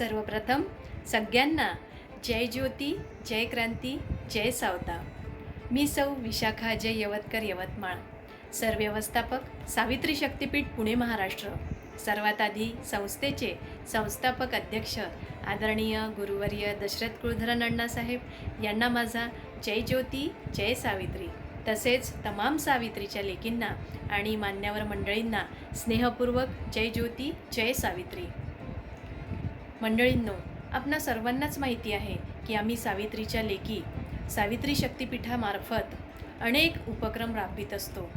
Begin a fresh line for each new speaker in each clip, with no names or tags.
सर्वप्रथम सगळ्यांना जय ज्योती जय क्रांती जय सावता. मी सौ विशाखा जय यवतकर यवतमाळ. सरव्यवस्थापक सावित्री शक्तीपीठ पुणे महाराष्ट्र. सर्वात आधी संस्थेचे संस्थापक अध्यक्ष आदरणीय गुरुवर्य दशरथ कुळधरन अण्णासाहेब यांना माझा जय ज्योती जय सावित्री तसेच तमाम सावित्रीच्या लेकींना आणि मान्यवर मंडळींना स्नेहपूर्वक जय ज्योती जय सावित्री. मंडळींनो आपणा सर्वांनाच माहिती आहे की आम्ही सावित्रीच्या लेकी सावित्री शक्तिपीठामार्फत अनेक उपक्रम राबवित असतो.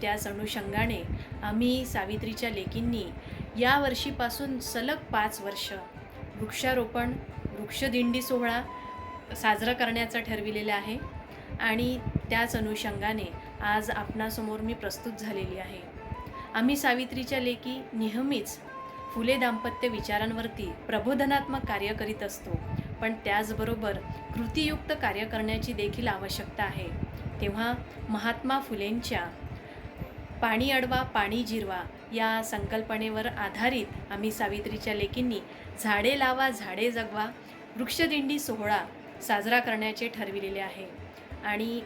त्याच अनुषंगाने आम्ही सावित्रीच्या लेकींनी या वर्षीपासून सलग पाच वर्ष वृक्षारोपण वृक्षदिंडी सोहळा साजरा करण्याचा ठरविलेला आहे आणि त्याच अनुषंगाने आज आपणासमोर मी प्रस्तुत झालेली आहे. आम्ही सावित्रीच्या लेकी नेहमीच फुले दाम्पत्य विचारांवरती प्रबोधनात्मक कार्य करीत असतो. पण त्याचबरोबर कृतीयुक्त कार्य करण्याची देखील आवश्यकता आहे. तेव्हा महात्मा फुलेंच्या पाणी अडवा पाणी जिरवा या संकल्पनेवर आधारित आम्ही सावित्रीच्या लेकींनी झाडे लावा झाडे जगवा वृक्षदिंडी सोहळा साजरा करण्याचे ठरविलेले आहे. आणि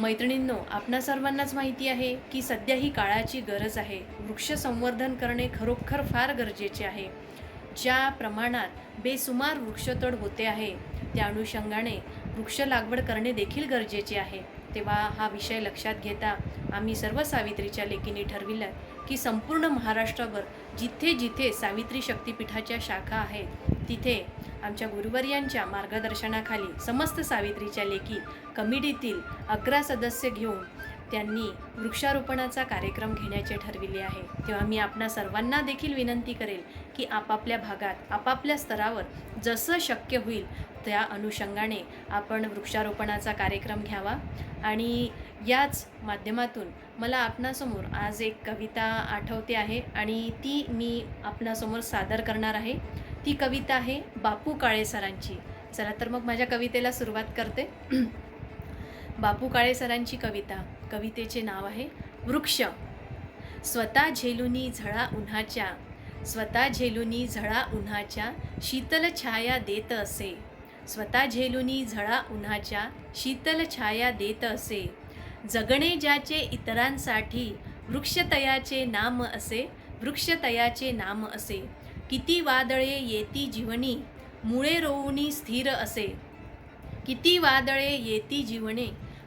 मैत्रिणींनो आपणा सर्वांनाच माहिती आहे की सध्या ही काळाची गरज आहे. वृक्ष संवर्धन करणे खरोखर फार गरजेचे आहे. ज्या प्रमाणात बेसुमार वृक्षतोड होते आहे त्या अनुषंगाने वृक्ष लागवड करणे देखील गरजेचे आहे. तेव्हा हा विषय लक्षात घेता आम्ही सर्व सावित्रीच्या लेकींनी ठरविलं की संपूर्ण महाराष्ट्रावर जिथे जिथे सावित्री शक्तिपीठाच्या शाखा आहेत तिथे आमच्या गुरुवर्यांच्या मार्गदर्शनाखाली समस्त सावित्रीच्या लेखी कमिटीतील अकरा सदस्य घेऊन त्यांनी वृक्षारोपणाचा कार्यक्रम घेण्याचे ठरविले आहे. तेव्हा मी आपणा सर्वांना देखील विनंती करेल की आपापल्या भागात आपापल्या स्तरावर जसं शक्य होईल त्या अनुषंगाने आपण वृक्षारोपणाचा कार्यक्रम घ्यावा. आणि याच माध्यमातून मला आपणासमोर आज एक कविता आठवते आहे आणि ती मी आपणासमोर सादर करणार आहे. ती कविता आहे बापू काळे सरांची चला तर मग माझ्या कवितेला सुरुवात करते. बापू काळे सरांची कविता. कवितेचे नाव आहे वृक्ष. स्वतः झेलुनी झळा उन्हाच्या. स्वतः झेलुनी झळा उन्हाच्या. शीतल छाया देत असे. स्वतः झेलुनी झळा उन्हाच्या. शीतल छाया देत असे. जगणे ज्याचे इतरांसाठी. वृक्षतयाचे नाम असे. वृक्षतयाचे नाम असे. किती वादळे येती जीवनी मुळे रोवणी स्थिर असे. किती वादळे येती जीवने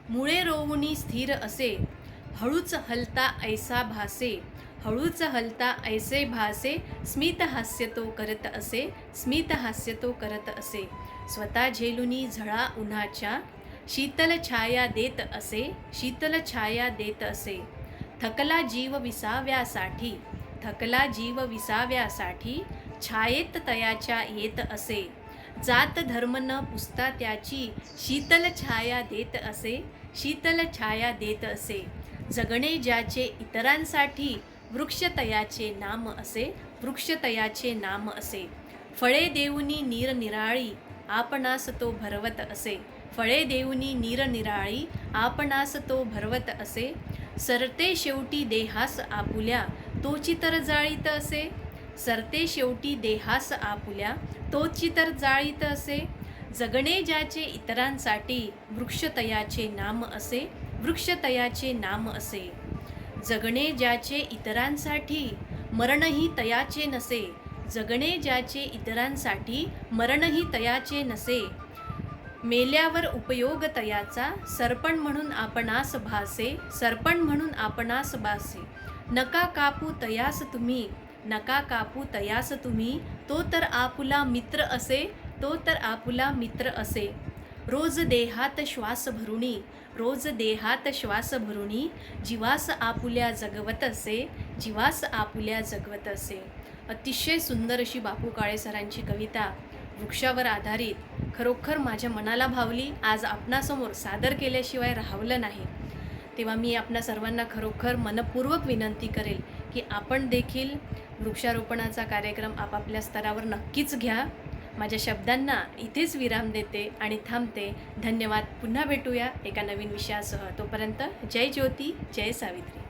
मुळे रोवणी स्थिर असे. हळूच हलता ऐसा भासे हळूच हलता ऐसे भासे स्मित हास्य तो करत असे स्मित हास्य तो करत असे. स्वतः झेलुनी झळा उन्हाच्या शीतल छाया देत असे शीतल छाया देत असे. थकला जीव विसाव्यासाठी थकला जीव विसाव्यासाठी छायेत तयाच्या येत असे. जात धर्म न पुसता त्याची शीतल छाया देत असे शीतल छाया देत असे. जगणे ज्याचे इतरांसाठी वृक्षतयाचे नाम असे वृक्षतयाचे नाम असे. फळे देऊनी निरनिराळी आपणास तो भरवत असे. फळे देऊनी निरनिराळी आपणास तो भरवत असे. सरते शेवटी देहास आपुल्या तोची तर जाळीत असे. सरते शेवटी देहास आपुल्या तोची तर जाळीत असे. जगणे ज्याचे इतरांसाठी वृक्षतयाचे नाम असे वृक्षतयाचे नाम असे. जगणे ज्याचे इतरांसाठी मरणही तयाचे नसे. जगणे ज्याचे इतरांसाठी मरणही तयाचे नसे. मेल्यावर उपयोग तयाचा सरपण म्हणून आपणास भासे सरपण म्हणून आपणास भासे. नका कापू तयास तुम्ही नका कापू तयास तुम्ही. तो तर आपुला मित्र असे तो तर आपुला मित्र असे. रोज देहात श्वास भरुणी रोज देहात श्वास भरुणी जीवास आपुल्या जगवत असे जीवास आपुल्या जगवत असे. अतिशय सुंदर अशी बापू काळे सरांची कविता वृक्षावर आधारित. खरोखर माझ्या मनाला भावली आज आपणासमोर सादर केल्याशिवाय राहवलं नाही. तेव्हा मी आपणा सर्वांना खरोखर मनपूर्वक विनंती करेल की आपण देखील वृक्षारोपणाचा कार्यक्रम आपापल्या स्तरावर नक्कीच घ्या. माझ्या शब्दांना इथेच विराम देते आणि थांबते. धन्यवाद. पुन्हा भेटूया एका नवीन विषयासह. तोपर्यंत जय ज्योती जय सावित्री.